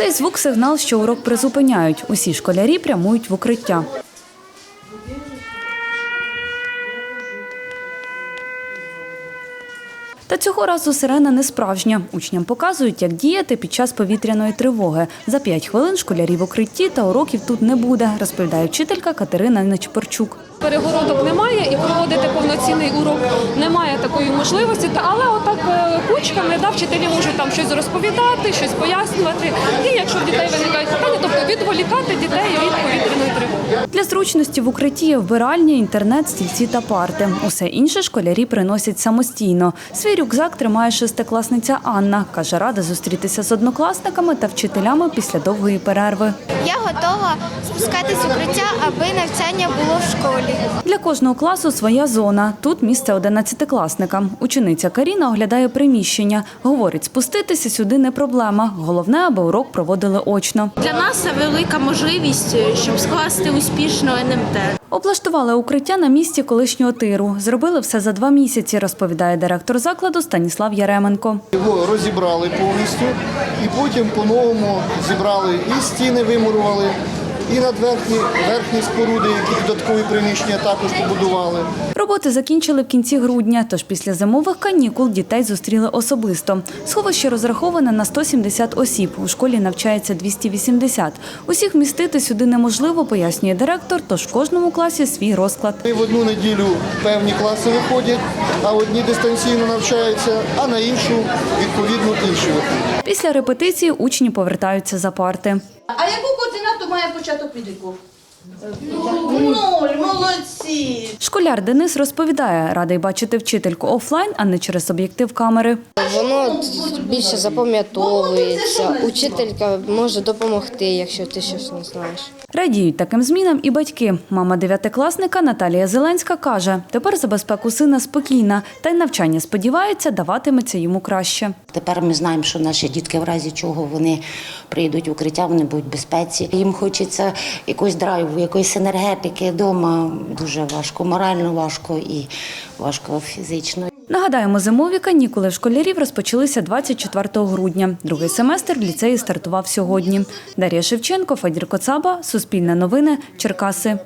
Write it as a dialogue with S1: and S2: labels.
S1: Цей звук сигнал, що урок призупиняють. Усі школярі прямують в укриття. Та цього разу сирена не справжня. Учням показують, як діяти під час повітряної тривоги. За п'ять хвилин школярі в укритті та уроків тут не буде, розповідає вчителька Катерина Нечпорчук.
S2: Перегородок немає і проводити повноцінний урок немає такої можливості. Та але отак е, кучками да, вчителі можуть там щось розповідати, щось пояснювати. І якщо в дітей виникають питання, тобто відволікати дітей від повітряної тривоги.
S1: Для зручності в укритті є вбиральня, інтернет, стільці та парти. Усе інше школярі приносять самостійно. Свій рюкзак тримає шестикласниця Анна. Каже, рада зустрітися з однокласниками та вчителями після довгої перерви.
S3: Я готова спускатись в укриття, аби навчання було в школі.
S1: Для кожного класу своя зона. Тут місце одинадцятикласникам. Учениця Каріна оглядає приміщення. Говорить, спуститися сюди не проблема. Головне, аби урок проводили очно.
S4: Для нас це велика можливість, щоб скласти успішно НМТ.
S1: Облаштували укриття на місці колишнього тиру. Зробили все за два місяці, розповідає директор закладу Станіслав Яременко.
S5: Його розібрали повністю і потім по-новому зібрали і стіни вимурували, і надверхні верхні споруди, які додаткові приміщення також побудували.
S1: Роботи закінчили в кінці грудня, тож після зимових канікул дітей зустріли особисто. Сховище розраховане на 170 осіб. У школі навчається 280. Усіх вмістити сюди неможливо, пояснює директор, тож в кожному класі свій розклад.
S5: І в одну неділю певні класи виходять, а одні дистанційно навчаються, а на іншу відповідно інші виходять.
S1: Після репетиції учні повертаються за парти.
S6: А яку має початок відліку? Нуль, молодці!
S1: Школяр Денис розповідає, радий бачити вчительку офлайн, а не через об'єктив камери.
S7: Воно більше запам'ятовується. Учителька може допомогти, якщо ти щось не знаєш.
S1: Радіють таким змінам і батьки. Мама дев'ятикласника Наталія Зеленська каже, тепер за безпеку сина спокійна, та й навчання сподівається, даватиметься йому краще.
S8: Тепер ми знаємо, що наші дітки, в разі чого вони прийдуть в укриття, вони будуть в безпеці. Їм хочеться якогось драйву, якоїсь енергетики вдома. Дуже важко, морально важко і важко фізично.
S1: Нагадаємо, зимові канікули в школярів розпочалися 24 грудня. Другий семестр в ліцеї стартував сьогодні. Дар'я Шевченко, Федір Коцаба, Суспільне новини, Черкаси.